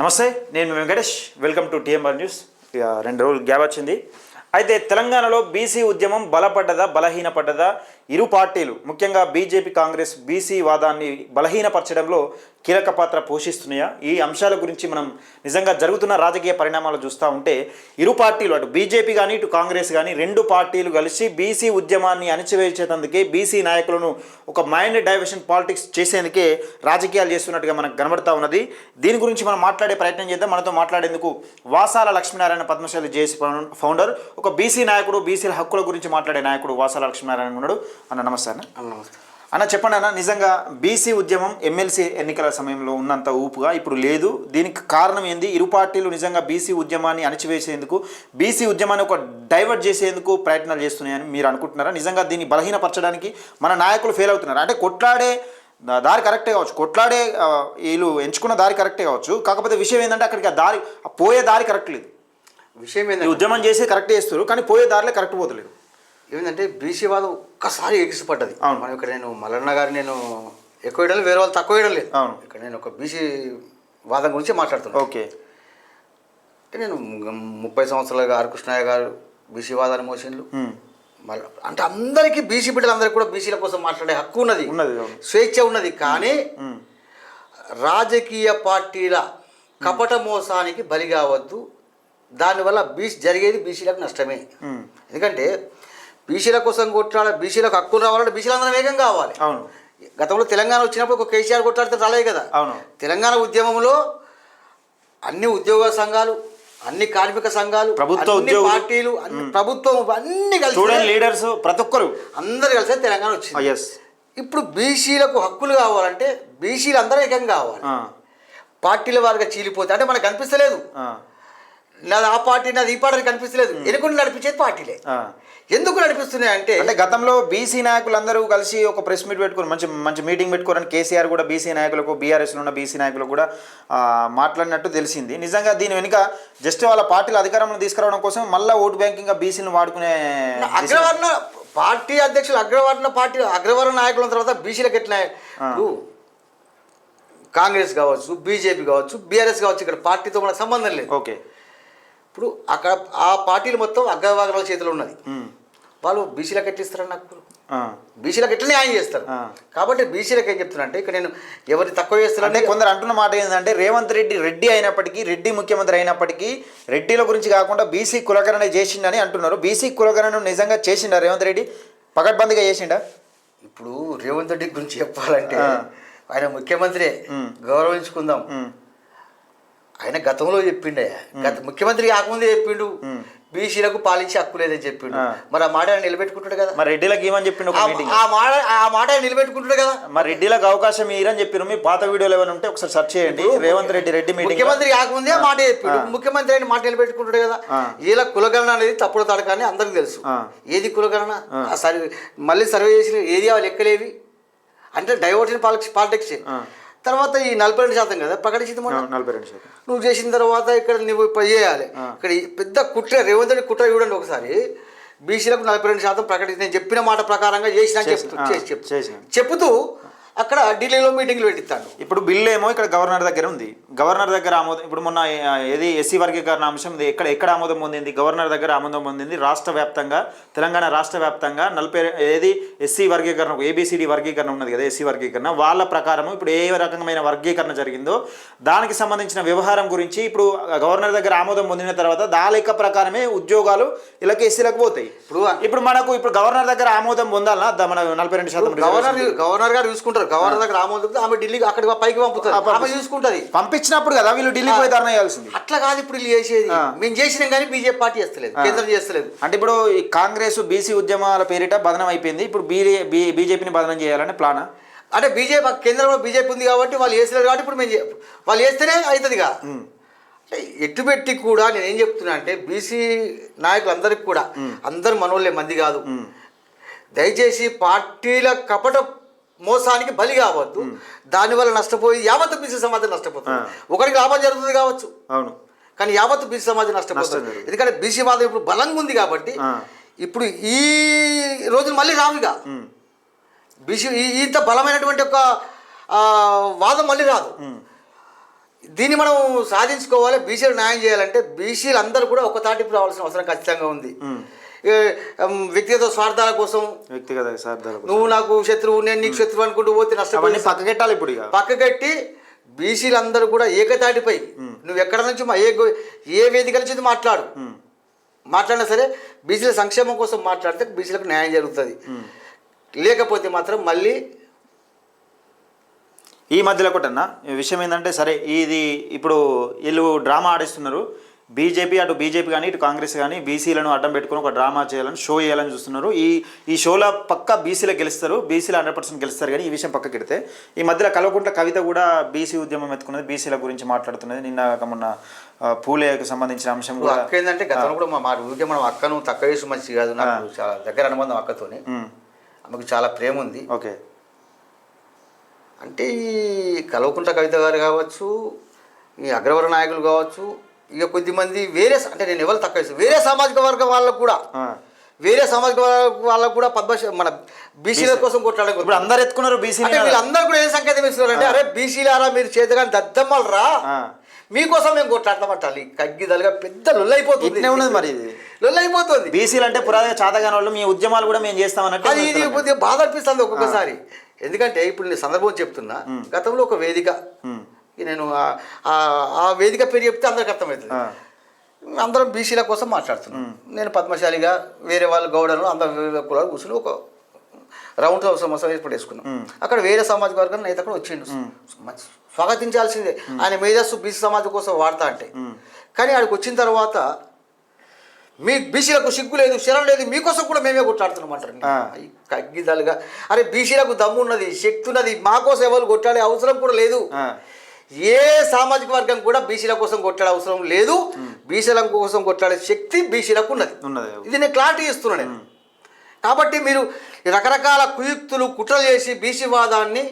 నమస్తే నేను మీ Venkatesh. Welcome to TMR news రెండు రోజులు గ్యాప్ వచ్చింది. అయితే తెలంగాణలో బీసీ ఉద్యమం బలపడ్డదా బలహీనపడ్డదా? ఇరు పార్టీలు ముఖ్యంగా బీజేపీ కాంగ్రెస్ బీసీ వాదాన్ని బలహీనపరచడంలో కీలక పాత్ర పోషిస్తున్నాయా? ఈ అంశాల గురించి మనం నిజంగా జరుగుతున్న రాజకీయ పరిణామాలు చూస్తూ ఉంటే ఇరు పార్టీలు అటు బీజేపీ కానీ ఇటు కాంగ్రెస్ కానీ రెండు పార్టీలు కలిసి బీసీ ఉద్యమాన్ని అణచివేసేందుకే బీసీ నాయకులను ఒక మైండ్ డైవర్షన్ పాలిటిక్స్ చేసేందుకే రాజకీయాలు చేస్తున్నట్టుగా మనకు కనబడతా ఉన్నది. దీని గురించి మనం మాట్లాడే ప్రయత్నం చేద్దాం. మనతో మాట్లాడేందుకు వాసాల లక్ష్మీనారాయణ పద్మశాలి జేసీ ఫౌండర్ ఒక బీసీ నాయకుడు బీసీల హక్కుల గురించి మాట్లాడే నాయకుడు వాసాల లక్ష్మీనారాయణ ఉన్నాడు. అన్న నమస్తే అన్న. నమస్తే. అన్న చెప్పండి అన్న నిజంగా బీసీ ఉద్యమం ఎమ్మెల్సీ ఎన్నికల సమయంలో ఉన్నంత ఊపుగా ఇప్పుడు లేదు. దీనికి కారణం ఏంది? ఇరు పార్టీలు నిజంగా బీసీ ఉద్యమాన్ని అణచివేసేందుకు బీసీ ఉద్యమాన్ని ఒక డైవర్ట్ చేసేందుకు ప్రయత్నాలు చేస్తున్నాయని మీరు అనుకుంటున్నారా? నిజంగా దీన్ని బలహీనపరచడానికి మన నాయకులు ఫెయిల్ అవుతున్నారు. అంటే కొట్లాడే దారి కరెక్టే కావచ్చు. కొట్లాడే వీళ్ళు ఎంచుకున్న దారి కరెక్టే కావచ్చు. కాకపోతే విషయం ఏంటంటే అక్కడికి ఆ దారి పోయే దారి కరెక్ట్ లేదు. విషయం ఏంటంటే ఉద్యమం చేసి కరెక్ట్ చేస్తారు కానీ పోయే దారిలో కరెక్ట్ పోతలేదు. ఏంటంటే బీసీ వాదం ఒక్కసారి ఎగిసిపడ్డది అవును. మనం ఇక్కడ నేను మల్లన్న గారు నేను ఎక్కువ వేయడం వేరే వాళ్ళు తక్కువ వేయడం లేదు అవును. ఇక్కడ నేను ఒక బీసీ వాదం గురించి మాట్లాడుతున్నాను ఓకే అంటే నేను ముప్పై సంవత్సరాలుగా ఆర్ కృష్ణయ్య గారు బీసీ వాదాన్ని మోసిండ్లు. మళ్ళీ అంటే అందరికీ బీసీ బిడ్డలందరికీ కూడా బీసీల కోసం మాట్లాడే హక్కు ఉన్నది ఉన్నది. స్వేచ్ఛ ఉన్నది కానీ. రాజకీయ పార్టీల కపట మోసానికి బలి కావద్దు దానివల్ల బీసీ జరిగేది బీసీలకు నష్టమే. ఎందుకంటే బీసీల కోసం కొట్లాడ బీసీలకు హక్కులు రావాలంటే బీసీలందరం వేగం కావాలి. అవును. గతంలో తెలంగాణ వచ్చినప్పుడు ఒక కేసీఆర్ కొట్లాడితే రాలేదు కదా. అవును. తెలంగాణ ఉద్యమంలో అన్ని ఉద్యోగ సంఘాలు అన్ని కార్మిక సంఘాలు ప్రభుత్వ. పార్టీలు అన్ని ప్రభుత్వం అన్ని కలిసి స్టూడెంట్ లీడర్స్ ప్రతి ఒక్కరు. అందరు కలిసి తెలంగాణ వచ్చింది. ఎస్ ఇప్పుడు బీసీలకు హక్కులు కావాలంటే బీసీలు అందరూ ఏకంగా కావాలి పార్టీల వారిగా చీలిపోతే అంటే మనకు కనిపిస్తలేదు. నాది ఆ పార్టీ నాది ఈ పార్టీ కనిపిస్తలేదు. ఎన్నుకొని నడిపించేది పార్టీలే. ఎందుకు నడిపిస్తున్నాయి అంటే అంటే గతంలో బీసీ నాయకులందరూ కలిసి ఒక ప్రెస్ మీట్ పెట్టుకుని మంచి మంచి మీటింగ్ పెట్టుకోరని కేసీఆర్ కూడా బీసీ నాయకులకు బీఆర్ఎస్లో ఉన్న బీసీ నాయకులకు కూడా మాట్లాడినట్టు తెలిసింది. నిజంగా దీని వెనుక జస్ట్ వాళ్ళ పార్టీల అధికారంలో తీసుకురావడం కోసం మళ్ళీ ఓటు బ్యాంకింగ్ బీసీలను వాడుకునే అగ్రవర్ణ పార్టీ అధ్యక్షులు అగ్రవర్ణ పార్టీ అగ్రవర్ణ నాయకుల తర్వాత బీసీలకు ఎట్లా కాంగ్రెస్ కావచ్చు బీజేపీ కావచ్చు బీఆర్ఎస్ కావచ్చు ఇక్కడ పార్టీతో మనకు సంబంధం లేదు. ఓకే. ఇప్పుడు అక్కడ ఆ పార్టీలు మొత్తం అగ్రవర్ణాల చేతిలో ఉన్నది. వాళ్ళు బీసీలకు ఎట్లా ఇస్తారని నాకు. బీసీలకు ఎట్లా న్యాయం చేస్తారు. కాబట్టి బీసీలకు ఏం చెప్తున్నా అంటే ఇక్కడ నేను ఎవరిని తక్కువ చేస్తారంటే కొందరు అంటున్న మాట ఏంటంటే రేవంత్ రెడ్డి రెడ్డి అయినప్పటికీ రెడ్డి ముఖ్యమంత్రి అయినప్పటికీ రెడ్డిల గురించి కాకుండా బీసీ కులగణన చేసిండని అంటున్నారు బీసీ కులగణన నిజంగా చేసిండా రేవంత్ రెడ్డి పకడ్బందీగా చేసిండా ఇప్పుడు రేవంత్ రెడ్డి గురించి చెప్పాలంటే. ఆయన ముఖ్యమంత్రి. గౌరవించుకుందాం. ఆయన గతంలో చెప్పిండే. గత ముఖ్యమంత్రి కాకముందే చెప్పిండు. బీసీలకు పాలించే హక్కు లేదని చెప్పిండు. మరి ఆ మాట ఆయన నిలబెట్టుకుంటాడు కదా? మరి రెడ్డిలకు ఏమని చెప్పిండు ఆ- మాట ఆ మాట ఆయన నిలబెట్టుకుంటాడు కదా? మరి రెడ్డిలకు అవకాశం ఇరని చెప్పారు మీ పాత వీడియోలు ఏమైనా ఉంటే ఒకసారి సెర్చ్ చేయండి. రేవంత్ రెడ్డి రెడ్డి మీటింగ్ ముఖ్యమంత్రి కాకముందే మాట చెప్పిండు. ముఖ్యమంత్రి అయిన మాట నిలబెట్టుకుంటాడు కదా. ఇలా కులగణన అనేది తప్పుడు తడక అని అందరికి తెలుసు. ఏది కులగణన? ఆ. సర్వే మళ్ళీ సర్వే చేసిన ఏరియా లెక్కలేవి? అంటే డైవర్షన్ పాలిటిక్స్ పాలిటిక్స్. తర్వాత ఈ నలభై రెండు శాతం కదా? ప్రకటించింది మొన్న? నలభై రెండు శాతం. నువ్వు చేసిన తర్వాత ఇక్కడ నువ్వు చేయాలి. ఇక్కడ పెద్ద కుట్ర రేవంత్ రెడ్డి కుట్ర చూడండి ఒకసారి. బీసీలకు నలభై రెండు శాతం ప్రకటించి నేను చెప్పిన మాట ప్రకారంగా చేసిన చెప్తూ. చెప్తూ అక్కడ ఢిల్లీలో మీటింగ్లు పెట్టిస్తాడు. ఇప్పుడు బిల్లు ఏమో ఇక్కడ గవర్నర్ దగ్గర ఉంది. గవర్నర్ దగ్గర ఆమోదం ఇప్పుడు మొన్న ఏది ఎస్సీ వర్గీకరణ అంశం ఇది ఎక్కడ ఎక్కడ ఆమోదం పొందింది? గవర్నర్ దగ్గర ఆమోదం పొందింది. రాష్ట్ర వ్యాప్తంగా తెలంగాణ రాష్ట్ర వ్యాప్తంగా నలభై ఏది ఎస్సీ వర్గీకరణ ఏబిసిడి వర్గీకరణ ఉన్నది కదా ఎస్సీ వర్గీకరణ. వాళ్ళ ప్రకారం ఇప్పుడు ఏ రకమైన వర్గీకరణ జరిగిందో దానికి సంబంధించిన వ్యవహారం గురించి ఇప్పుడు గవర్నర్ దగ్గర ఆమోదం పొందిన తర్వాత దా లెక్క ప్రకారమే ఉద్యోగాలు ఇలాకి ఎస్సీలకు పోతాయి. ఇప్పుడు ఇప్పుడు మనకు ఇప్పుడు గవర్నర్ దగ్గర ఆమోదం పొందాలన్నా మన నలభై రెండు శాతం గవర్నర్ గవర్నర్ గారు చూసుకుంటారు. గవర్నర్ దగ్గర ఆమోదం ఆమె ఢిల్లీకి అక్కడికి పైకి పంపుతారు. ఆమె చూసుకుంటది. పంపించినప్పుడు కదా వీళ్ళు ఢిల్లీ పోయి ధర్నా చేయాల్సింది. అట్లా కాదు ఇప్పుడు వీళ్ళు చేసేది. మేము చేసినాం కానీ బీజేపీ పార్టీ చేస్తలేదు కేంద్రం చేస్తలేదు. అంటే ఇప్పుడు ఈ కాంగ్రెస్ బీసీ ఉద్యమాల పేరిట బదనం అయిపోయింది. ఇప్పుడు బీజేపీని బదనం చేయాలని ప్లాన్? అంటే బీజేపీ కేంద్రంలో బీజేపీ ఉంది కాబట్టి వాళ్ళు వేసలేరు కాబట్టి ఇప్పుడు మేము వాళ్ళు వేస్తేనే అవుతుందిగా అంటే ఎటు పెట్టి కూడా నేను ఏం చెప్తున్నా అంటే బీసీ నాయకులందరికీ కూడా అందరు మనోళ్ళే మంది కాదు. దయచేసి పార్టీల కపట మోసానికి బలి కావద్దు. దానివల్ల నష్టపోయి యావత్ బీసీ సమాజం నష్టపోతుంది. ఒకరికి లాభం జరుగుతుంది కావచ్చు. అవును. కానీ యావత్ బీసీ సమాజం నష్టపోతుంది. ఎందుకంటే బీసీ వాదం ఇప్పుడు బలంగా ఉంది కాబట్టి. ఇప్పుడు ఈ రోజులు మళ్ళీ రావుగా. బీసీ ఇంత బలమైనటువంటి ఒక వాదం మళ్ళీ రాదు. దీన్ని మనం సాధించుకోవాలి బీసీలు న్యాయం చేయాలంటే బీసీలు అందరూ కూడా ఒక తాటికి రావాల్సిన అవసరం ఖచ్చితంగా ఉంది. వ్యక్తిగత స్వార్థాల కోసం. వ్యక్తిగత సార్థాలు నువ్వు నాకు శత్రువు నేను నీకు శత్రువు అనుకుంటూ పోతే నష్టపోయి పక్కకెట్టాలి ఇప్పుడు ఇక. పక్కకట్టి బీసీలు అందరూ కూడా ఏకతాటిపై. నువ్వు ఎక్కడ నుంచి ఏ ఏ వేదిక నుంచి మాట్లాడు. మాట్లాడినా సరే బీసీల సంక్షేమం కోసం మాట్లాడితే బీసీలకు న్యాయం జరుగుతుంది. లేకపోతే మాత్రం మళ్ళీ ఈ మధ్యలో ఒకటి అన్న ఈ విషయం ఏంటంటే సరే ఇది ఇప్పుడు వీళ్ళు డ్రామా ఆడిస్తున్నారు. బీజేపీ అటు బీజేపీ కానీ ఇటు కాంగ్రెస్ కానీ బీసీలను అడ్డం పెట్టుకుని ఒక డ్రామా చేయాలని షో చేయాలని చూస్తున్నారు. ఈ ఈ షోలో పక్క బీసీలో గెలుస్తారు బీసీలో హండ్రెడ్ పర్సెంట్ గెలుస్తారు కానీ ఈ విషయం పక్కకి పెడితే ఈ మధ్యలో కల్వకుంట్ల కవిత కూడా బీసీ ఉద్యమం ఎత్తుకున్నది బీసీల గురించి మాట్లాడుతున్నది. నిన్న మొన్న పూలేకి సంబంధించిన అంశం కూడా అక్క ఏంటంటే గతంలో కూడా మా ఊరికే మనం అక్కను తక్కువ చేసి మంచి కాదు నాకు చాలా దగ్గర అనుబంధం అక్కతోని. ఆమెకు చాలా ప్రేమ ఉంది. ఓకే. అంటే ఈ కల్వకుంట్ల కవిత గారు కావచ్చు ఈ అగ్రవర నాయకులు కావచ్చు ఇక కొద్దిమంది వేరే అంటే నేను ఎవరు తక్కువ వేరే సామాజిక వర్గం వాళ్ళకు కూడా. వేరే సామాజిక వర్గం వాళ్ళకు కూడా పద్మ మన బీసీల కోసం కొట్లాడే ఇప్పుడు అందరు ఎత్తుకున్నారు బీసీ అంటే వీళ్ళందరూ కూడా ఏం సంకేతం ఇస్తున్నారంటే అరే బీసీలారా మీరు చేతగాని దద్దమ్మలు రా ఆ. మీకోసం మేము కొట్లాడతామంటాలి కగ్గిదలుగా పెద్ద లొల్లైపోతుంది. ఇట్నే ఉన్నది మరి ఇది. లొల్లైపోతుంది. బీసీలు అంటే పురాతన చాతగాని వాళ్ళు మీ ఉద్యమాలు కూడా మేము చేస్తాం అన్నట్టు అది ఇది బాధ అనిపిస్తుంది ఒక్కొక్కసారి. ఎందుకంటే ఇప్పుడు నేను సందర్భం చెప్తున్నా గతంలో ఒక వేదిక నేను ఆ- వేదిక పేరు చెప్తే అందరికి అర్థమవుతుంది. అందరం బీసీల కోసం మాట్లాడుతున్నాం. నేను పద్మశాలిగా వేరే వాళ్ళు గౌడను అందరం కులాలు కూర్చుని ఒక రౌండ్ సమస్య ఏర్పాటు వేసుకున్నాం అక్కడ వేరే సామాజిక వర్గం నేత కూడా వచ్చిండు. స్వాగతించాల్సిందే. ఆయన మేధస్సు బీసీ సమాజం కోసం వాడతా అంటే. కానీ ఆడికి వచ్చిన తర్వాత మీ బీసీలకు సిగ్గు లేదు శరం లేదు మీకోసం కూడా మేమే కొట్లాడుతున్నాం అంటారు. కగ్గిదాలుగా. అరే బీసీలకు దమ్ము ఉన్నది శక్తి ఉన్నది మా కోసం ఎవరు కొట్లాడే అవసరం కూడా లేదు. ఏ సామాజిక వర్గం కూడా బీసీల కోసం కొట్లాడే అవసరం లేదు. బీసీల కోసం కొట్లాడే శక్తి బీసీలకు ఉన్నది. ఉన్నది. ఇది నేను క్లారిటీ ఇస్తున్నా నేను. కాబట్టి మీరు రకరకాల కుయుక్తులు కుట్రలు చేసి బీసీ వాదాన్ని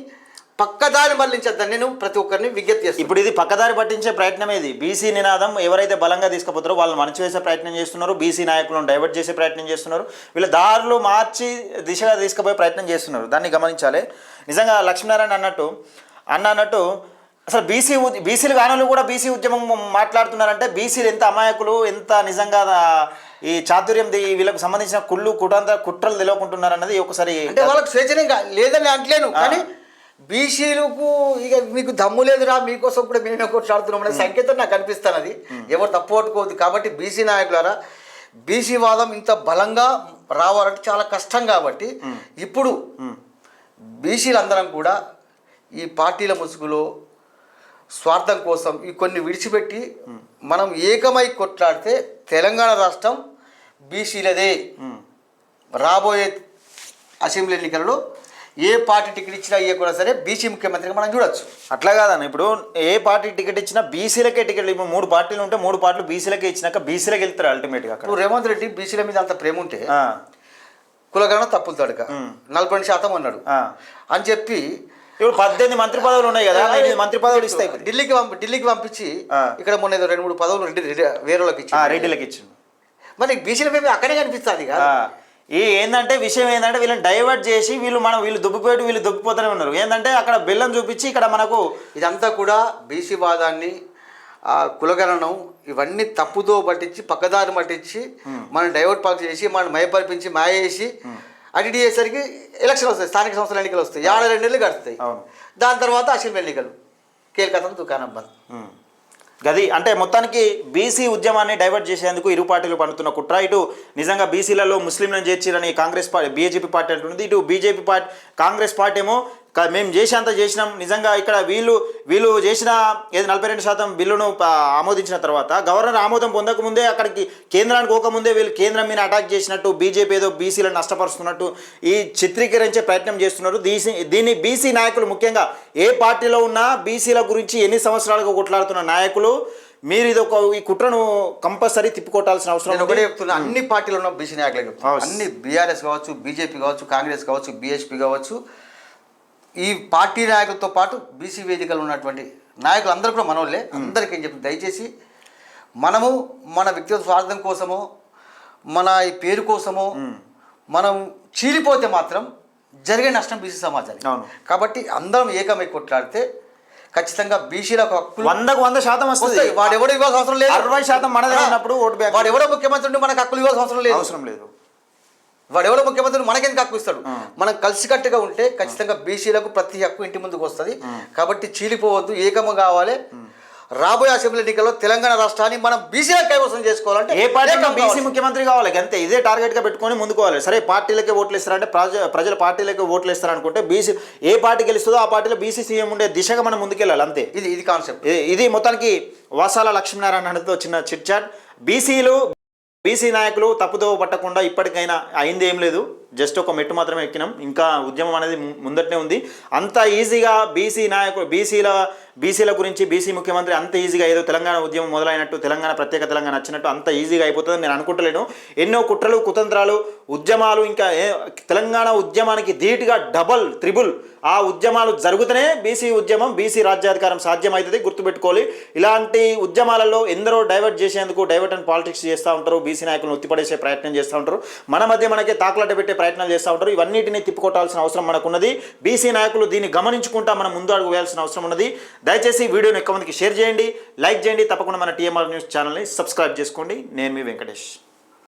పక్కదారి మళ్ళించద్దని నేను ప్రతి ఒక్కరిని విజ్ఞప్తి చేస్తాను ఇప్పుడు ఇది పక్కదారి పట్టించే ప్రయత్నం ఇది బీసీ నినాదం ఎవరైతే బలంగా తీసుకుపోతారో వాళ్ళని మనచి వేసే ప్రయత్నం చేస్తున్నారు బీసీ నాయకులను డైవర్ట్ చేసే ప్రయత్నం చేస్తున్నారు వీళ్ళ దారులు మార్చి దిశగా తీసుకుపోయే ప్రయత్నం చేస్తున్నారు. దాన్ని గమనించాలి. నిజంగా లక్ష్మీనారాయణ అన్నట్టు అన్న అన్నట్టు అసలు బీసీ బీసీలు కానులు కూడా బీసీ ఉద్యమం మాట్లాడుతున్నారంటే బీసీలు ఎంత అమాయకులు ఎంత నిజంగా ఈ చాతుర్యం ది- వీళ్ళకు సంబంధించిన కుళ్ళు కుటాంత కుట్రలు తెలియకుంటున్నారు అన్నది ఒకసారి అంటే వాళ్ళకి స్వేచ్ఛనే కా- లేదని అంటలేను కానీ బీసీలకు ఇక మీకు దమ్ము లేదురా మీకోసం కూడా మేమే కొట్లాడుతున్నాం అనే సంకేతం నాకు అనిపిస్తాను అది. ఎవరు తప్పు పట్టుకోవద్దు కాబట్టి బీసీ నాయకులారా బీసీ వాదం ఇంత బలంగా రావాలంటే చాలా కష్టం కాబట్టి ఇప్పుడు బీసీలందరం కూడా ఈ పార్టీల ముసుగులో స్వార్థం కోసం ఈ కొన్ని విడిచిపెట్టి మనం ఏకమై కొట్లాడితే తెలంగాణ రాష్ట్రం బీసీలదే. రాబోయే అసెంబ్లీ ఎన్నికలలో ఏ పార్టీ టికెట్ ఇచ్చినా ఇవ్వకుండా సరే బీసీ ముఖ్యమంత్రిగా మనం చూడొచ్చు. అట్లా కాదన్న ఇప్పుడు ఏ పార్టీ టికెట్ ఇచ్చినా బీసీలకే టికెట్ ఇప్పుడు మూడు పార్టీలు ఉంటే మూడు పార్టీలు బీసీలకే ఇచ్చినాక బీసీలకి వెళ్తారు అల్టిమేట్గా అక్కడ. ఇప్పుడు రేవంత్ రెడ్డి బీసీల మీద అంత ప్రేమ ఉంటే కులగణ తప్పులు తడక. నలభై శాతం అన్నాడు. అని చెప్పి ఇప్పుడు పద్దెనిమిది మంత్రి పదవులు ఉన్నాయి కదా ఎనిమిది మంత్రి పదవులు ఇస్తాయి ఇప్పుడు. ఢిల్లీకి పంపి ఢిల్లీకి పంపించి. ఇక్కడ మొన్న ఏదో రెండు మూడు పదవులు రెడ్డి రెడ్డి వేరే వాళ్ళకి ఆ, ఇచ్చి రెడ్డిలకి ఇచ్చిండు. మరి బీసీల మీద అక్కడే కనిపిస్తుంది ఆ, ఈ ఏంటంటే విషయం ఏంటంటే వీళ్ళని డైవర్ట్ చేసి వీళ్ళు మనం వీళ్ళు దుబ్బిపోయేటు వీళ్ళు దుబ్బిపోతూనే ఉన్నారు. ఏంటంటే అక్కడ బెల్లం చూపించి ఇక్కడ మనకు ఇదంతా కూడా బీసీ వాదాన్ని ఆ కులగణనం ఇవన్నీ తప్పుదో పట్టించి పక్కదారి పట్టించి మనం డైవర్ట్ పాలసీ చేసి మనం మయపరిపించి మాయ చేసి అటు ఇటు చేసేసరికి ఎలక్షన్ వస్తాయి స్థానిక సంస్థల ఎన్నికలు వస్తాయి. ఏడాది రెండు నెలలు గడుస్తాయి. అవును. దాని తర్వాత అసెంబ్లీ ఎన్నికలు. కేల్కతం దుకాణం బంద్. గది అంటే మొత్తానికి బీసీ ఉద్యమాన్ని డైవర్ట్ చేసేందుకు ఇరు పార్టీలు పడుతున్న కుట్ర. ఇటు నిజంగా బీసీలలో ముస్లింలను చేర్చిరని కాంగ్రెస్ పార్టీ బీజేపీ పార్టీ అంటుంది ఇటు బీజేపీ పార్టీ కాంగ్రెస్ పార్టీ ఏమో మేము చేసేంత చేసినాం నిజంగా ఇక్కడ వీళ్ళు వీళ్ళు చేసిన ఏది నలభై రెండు శాతం బిల్లును ఆమోదించిన తర్వాత గవర్నర్ ఆమోదం పొందకముందే అక్కడికి కేంద్రానికి పోకముందే వీళ్ళు కేంద్రం మీద అటాక్ చేసినట్టు బీజేపీ ఏదో బీసీలను నష్టపరుస్తున్నట్టు ఈ చిత్రీకరించే ప్రయత్నం చేస్తున్నారు దీసి దీన్ని బీసీ నాయకులు ముఖ్యంగా ఏ పార్టీలో ఉన్నా బీసీల గురించి ఎన్ని సంవత్సరాలుగా కొట్లాడుతున్న నాయకులు మీరు ఇది ఒక ఈ కుట్రను కంపల్సరీ తిప్పికొట్టాల్సిన అవసరం. ఒకటే చెప్తున్నా అన్ని పార్టీలు ఉన్న బీసీ నాయకులే. అన్ని బీఆర్ఎస్ కావచ్చు బీజేపీ కావచ్చు కాంగ్రెస్ కావచ్చు బీఎస్పీ కావచ్చు ఈ పార్టీ నాయకులతో పాటు బీసీ వేదికలు ఉన్నటువంటి నాయకులు అందరూ కూడా మనోళ్ళే. అందరికీ ఏం చెప్తుంది దయచేసి మనము మన వ్యక్తిగత స్వార్థం కోసమో మన ఈ పేరు కోసమో మనం చీలిపోతే మాత్రం జరిగే నష్టం బీసీ సమాజానికి. కాబట్టి అందరం ఏకమై కొట్లాడితే ఖచ్చితంగా బీసీలకు హక్కులు వందకు వంద శాతం వస్తుంది. వాడు ఎవడో ఇవ్వాల్సిన అవసరం లేదు. అరవై శాతం మనదే ఉన్నప్పుడు ఓటు వాడు ఎవడో ముఖ్యమంత్రి మనకు హక్కులు ఇవ్వాల్సిన అవసరం లేదు. అవసరం లేదు. వాడు ఎవడో ముఖ్యమంత్రి మనకెందుకు హక్కు ఇస్తాడు. మనం కలిసికట్టుగా ఉంటే ఖచ్చితంగా బీసీలకు ప్రతి హక్కు ఇంటి ముందుకు వస్తుంది. కాబట్టి చీలిపోవద్దు ఏకము కావాలి. రాబోయే అసెంబ్లీ ఎన్నికల్లో తెలంగాణ రాష్ట్రాన్ని మనం బీసీలకు కైవసం చేసుకోవాలంటే ఏ పార్టీ బీసీ. ముఖ్యమంత్రి కావాలి? అంతే ఇదే టార్గెట్గా పెట్టుకొని ముందుకోవాలి సరే పార్టీలకే ఓట్లు ఇస్తారంటే ప్రజ ప్రజల పార్టీలకే ఓట్లు ఇస్తారనుకుంటే బీసీ ఏ పార్టీ గెలుస్తుందో ఆ పార్టీలో బీసీ సీఎం ఉండే దిశగా మనం ముందుకెళ్ళాలి అంతే. ఇది ఇది కాన్సెప్ట్. ఇది- ఇది మొత్తానికి వాసాల లక్ష్మీనారాయణతో చిన్న చిట్ చాట్. బీసీలు బీసీ నాయకులు తప్పుదోవ పట్టకుండా ఇప్పటికైనా అయింది ఏం లేదు. జస్ట్ ఒక మెట్టు మాత్రమే ఎక్కినాం. ఇంకా ఉద్యమం అనేది ముందటనే ఉంది. అంత ఈజీగా బీసీ నాయకుడు బీసీల బీసీల గురించి బీసీ ముఖ్యమంత్రి అంత ఈజీగా ఏదో తెలంగాణ ఉద్యమం మొదలైనట్టు తెలంగాణ ప్రత్యేక తెలంగాణ వచ్చినట్టు అంత ఈజీగా అయిపోతుందని నేను అనుకుంటలేను. ఎన్నో కుట్రలు కుతంత్రాలు ఉద్యమాలు ఇంకా ఏ- తెలంగాణ ఉద్యమానికి ధీటుగా డబల్ త్రిబుల్ ఆ ఉద్యమాలు జరుగుతూనే బీసీ ఉద్యమం బీసీ రాజ్యాధికారం సాధ్యమవుతుంది గుర్తుపెట్టుకోవాలి. ఇలాంటి ఉద్యమాలలో ఎందరో డైవర్ట్ చేసేందుకు డైవర్ట్ అండ్ పాలిటిక్స్ చేస్తూ ఉంటారు. బీసీ నాయకులను ఒత్తిపడేసే ప్రయత్నం చేస్తూ ఉంటారు. మన మధ్య మనకే తాకులాట పెట్టే ప్రయత్నాలు చేస్తూ ఉంటారు. ఇవన్నిటిని తిప్పుకొట్టాల్సిన అవసరం మనకున్నది. బీసీ నాయకులు దీన్ని గమనించుకుంటా మనం ముందు అడుగు వేయాల్సిన అవసరం ఉన్నది. దయచేసి వీడియోని ఎక్కువ మందికి షేర్ చేయండి. లైక్ చేయండి. తప్పకుండా మన టీఎంఆర్ న్యూస్ ఛానల్ని సబ్స్క్రైబ్ చేసుకోండి. నేను మీ వెంకటేష్.